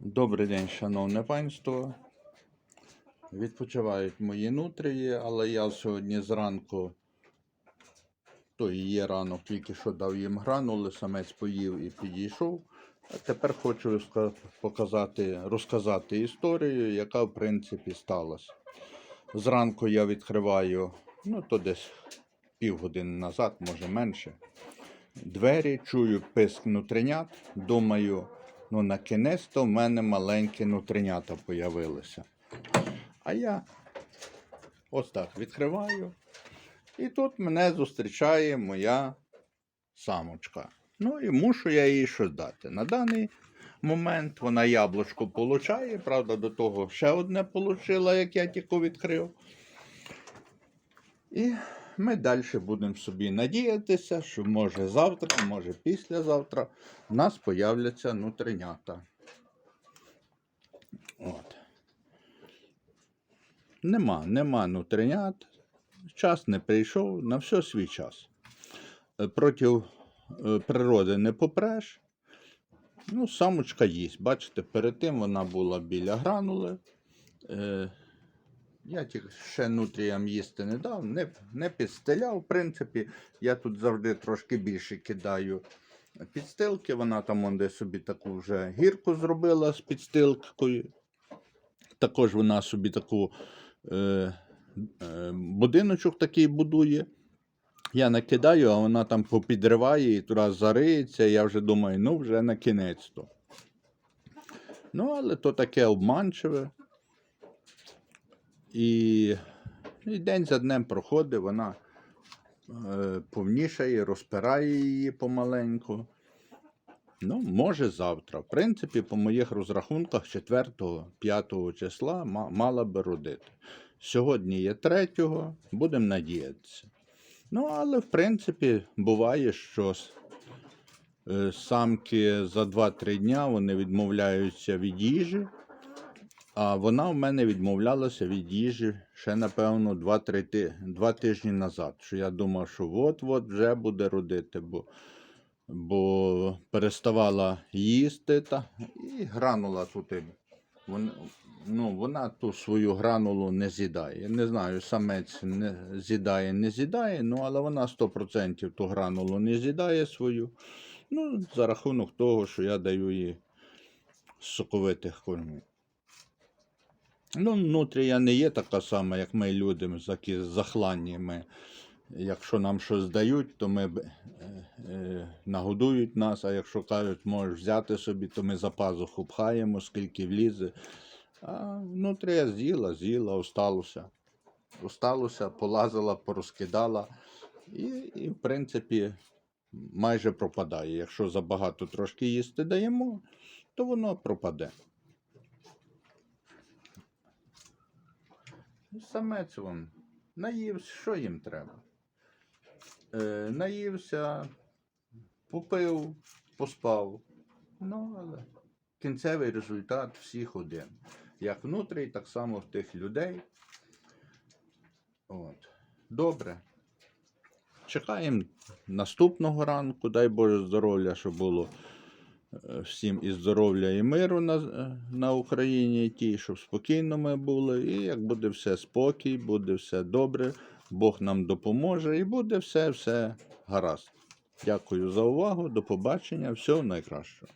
Добрий день, шановне панство. Відпочивають мої нутрії, але я сьогодні зранку, то і є ранок, тільки що дав їм гранули, самець поїв і підійшов. А тепер хочу показати, розказати історію, яка в принципі сталася. Зранку я відкриваю, ну то десь півгодини назад, може менше. Двері, чую писк нутринят, думаю, ну на кінець то в мене маленькі нутринята появилися. А я ось так відкриваю. І тут мене зустрічає моя самочка. Ну і мушу я їй щось дати. На даний момент вона яблучко получає, правда, до того ще одне получила, як я тільки відкрив. І ми далі будемо собі надіятися, що може завтра, може післязавтра в нас появляться нутринята. От. Нема, нема нутринят. Час не прийшов, на все свій час. Е, Проти е, природи не попреш. Ну, самочка їсть. Бачите, перед тим вона була біля гранули. Я тільки ще нутріям їсти не дав, не, не підстеляв. В принципі, я тут завжди трошки більше кидаю підстилки. Вона там де собі таку вже гірку зробила з підстилкою. Також вона собі таку е, е, будиночок такий будує. Я накидаю, а вона там попідриває і туди зариється. Я вже думаю, ну вже на кінець то. Ну, але то таке обманчиве. І, і день за днем проходить, вона е, повнішає, розпирає її помаленьку. Ну, може завтра. В принципі, по моїх розрахунках 4-5 числа мала би родити. Сьогодні є 3, будемо надіятися. Ну, але в принципі буває, що е, самки за 2-3 дня вони відмовляються від їжі. А вона в мене відмовлялася від їжі ще, напевно, 2-3 тижні назад. Що я думав, що от-от вже буде родити, бо, бо переставала їсти та, і гранула тут. Вон, ну, вона ту свою гранулу не з'їдає. Не знаю, самець не з'їдає, не з'їдає, ну, але вона 100% ту гранулу не з'їдає свою. Ну, за рахунок того, що я даю їй соковитих кормів. Ну, нутрія не є така сама, як ми люди, такі захланні. Ми, якщо нам щось дають, то ми е, е, нагодують нас, а якщо кажуть, можеш взяти собі, то ми за пазуху пхаємо, скільки влізе. А нутрія з'їла, з'їла, осталося. Осталося, полазила, порозкидала. І, і, в принципі, майже пропадає. Якщо забагато трошки їсти даємо, то воно пропаде. Самець вон наївся, що їм треба? Е, наївся, попив, поспав. Ну, але кінцевий результат всіх один. Як внутрі, так само в тих людей. От. Добре. Чекаємо наступного ранку. Дай Боже здоров'я, щоб було всім і здоров'я, і миру на, е, на Україні, ті, щоб спокійно ми були. І як буде все спокій, буде все добре, Бог нам допоможе і буде все, все гаразд. Дякую за увагу. До побачення. Всього найкращого.